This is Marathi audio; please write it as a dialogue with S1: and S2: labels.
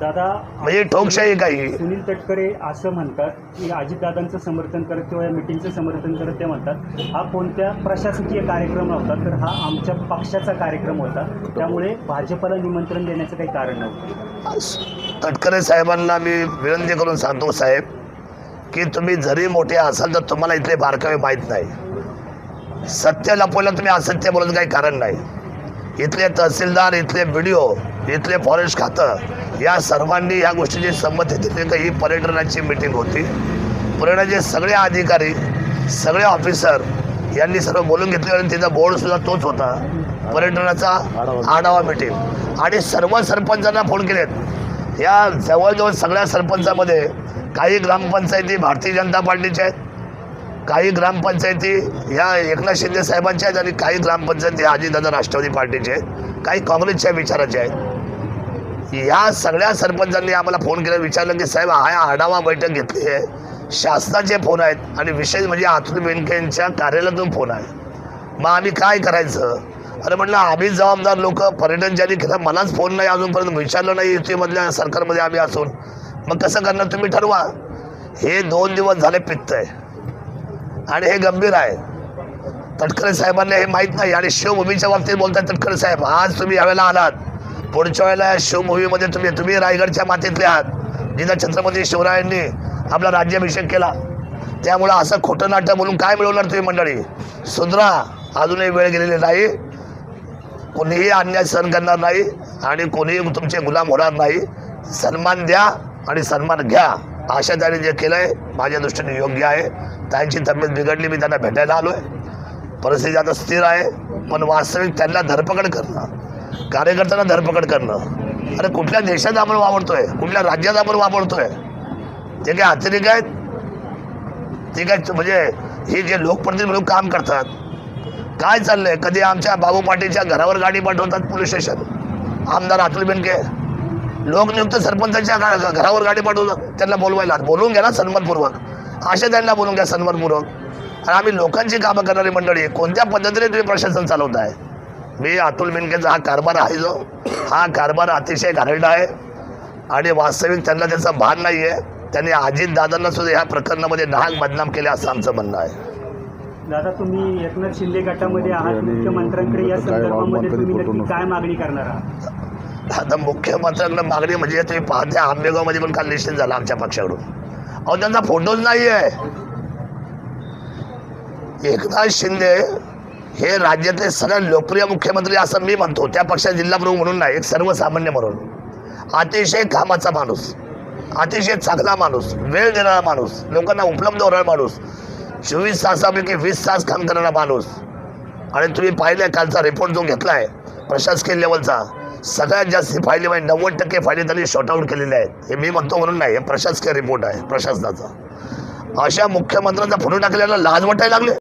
S1: दादा
S2: म्हणजे ठोकशाही काही.
S1: सुनील तटकरे असं म्हणतात की अजितदादांचं समर्थन करत किंवा या मिटिंगचं समर्थन करत ते म्हणतात. हा कोणत्या प्रशासकीय कार्यक्रम नव्हता तर हा आमच्या पक्षाचा कार्यक्रम होता. त्यामुळे भाजपला निमंत्रण देण्याचं काही कारण नव्हतं.
S2: तटकरे साहेबांना मी विनंती करून सांगतो साहेब की तुम्ही जरी मोठे असाल तर तुम्हाला इथले बारकावे माहीत नाही. सत्य लपवलं तुम्ही असत्य बोलत काही कारण नाही. इथले तहसीलदार इथले बी डी ओ इथले फॉरेस्ट खातं या सर्वांनी या गोष्टीची संमती दिली का ही पर्यटनाची मिटिंग होती. पर्यटनाचे सगळे अधिकारी सगळे ऑफिसर यांनी सर्व बोलून घेतले आणि तिचा बोर्डसुद्धा तोच होता. पर्यटनाचा आढावा मिटिंग आणि सर्व सरपंचांना फोन केलेत. या जवळजवळ सगळ्या सरपंचामध्ये काही ग्रामपंचायती भारतीय जनता पार्टीच्या आहेत काही ग्रामपंचायती ह्या एकनाथ शिंदे साहेबांच्या आहेत आणि काही ग्रामपंचायती अजितदादा राष्ट्रवादी पार्टीचे आहेत. काही काँग्रेसच्या विचाराचे आहेत. या सगळ्या सरपंचांनी आम्हाला फोन केला विचारलं की साहेब हा आढावा बैठक घेतली आहे. शासनाचे फोन आहेत आणि विशेष म्हणजे अतुल बेनकेंच्या कार्यालयातून फोन आहे मग आम्ही काय करायचं? अरे म्हटलं आम्ही जबाबदार लोक पर्यटन ज्यांनी केलं मलाच फोन नाही अजूनपर्यंत विचारलं नाही युतीमधल्या सरकारमध्ये आम्ही असून. मग कसं करणार? तुम्ही ठरवा. हे दोन दिवस झाले पित्त आहे आणि हे गंभीर आहे. तटकरे साहेबांना हे माहीत नाही आणि शिवभूमीच्या बाबतीत बोलताय तटकरे साहेब आज तुम्ही यावेळेला आलात. पुढच्या वेळेला या शिवभूमीमध्ये तुम्ही तुम्ही रायगडच्या मातीतले आहात. जिथं छत्रपती शिवरायांनी आपला राज्याभिषेक केला. त्यामुळं असं खोटं नाट्य म्हणून काय मिळवणार तुम्ही मंडळी? सुधरा अजूनही वेळ गेलेली नाही. कोणीही अन्याय सहन करणार नाही आणि कोणीही तुमचे गुलाम होणार नाही. सन्मान द्या आणि सन्मान घ्या. अशा जे केलं आहे माझ्या दृष्टीने योग्य आहे. त्यांची तब्येत बिघडली मी त्यांना भेटायला आलो आहे परिस्थिती आता स्थिर आहे पण वास्तविक त्यांना धरपकड करणं कार्यकर्त्यांना धरपकड करणं. अरे कुठल्या देशात आपण वापरतोय कुठल्या राज्यात आपण वापरतोय ते काय अतिरेक आहेत ते काय म्हणजे हे जे लोकप्रतिनिधी म्हणून काम करतात काय चाललंय? कधी आमच्या बाबू पाटीलच्या घरावर गाडी पाठवतात पोलीस स्टेशन? आमदार अतुल बेनके लोकनियुक्त सरपंचाच्या घरावर गाडी पाठवतात त्यांना बोलवायला बोलवून घ्या ना सन्मानपूर्वक. अशा त्यांना बोलून घ्या सन्मानपूर्वक. आणि आम्ही लोकांची कामं करणारी मंडळी आहे. कोणत्या पद्धतीने तुम्ही प्रशासन चालवताय? मी अतुल बेनकेचा हा कारभार आहे जो. हा कारभार अतिशय घाणेरडा आहे. आणि वास्तविक त्यांना त्याचं भान नाही आहे त्यांनी अजित दादांना सुद्धा ह्या प्रकरणामध्ये नाहक बदनाम केले असं आमचं म्हणणं आहे.
S1: दादा तुम्ही एकनाथ शिंदे गटामध्ये आहात मुख्यमंत्र्यांकडे या संदर्भामध्ये तुम्ही नक्की काय मागणी करणार आहात?
S2: आता मुख्यमंत्र्यांना मागणी म्हणजे तुम्ही पाहत्या आंबेगावमध्ये पण काल निश्चित झाला आमच्या पक्षाकडून. अहो त्यांचा फोटोच नाही आहे एकनाथ शिंदे हे राज्यातले सगळ्यात लोकप्रिय मुख्यमंत्री असं मी म्हणतो. त्या पक्षात जिल्हा प्रमुख म्हणून नाही एक सर्वसामान्य म्हणून. अतिशय कामाचा माणूस अतिशय चांगला माणूस वेळ देणारा माणूस लोकांना उपलब्ध होणारा माणूस चोवीस तासापैकी वीस तास काम करणारा माणूस. आणि तुम्ही पाहिलं कालचा रिपोर्ट जो घेतला आहे प्रशासकीय लेवलचा सगळ्यात जास्त फायली म्हणजे नव्वद टक्के फायली त्यांनी शॉर्टआउट केलेले आहेत. हे मी म्हणतो म्हणून नाही हे प्रशासकीय रिपोर्ट आहे प्रशासनाचा. अशा मुख्यमंत्र्यांचा फोटो टाकल्याला लाज वाटायला लागले.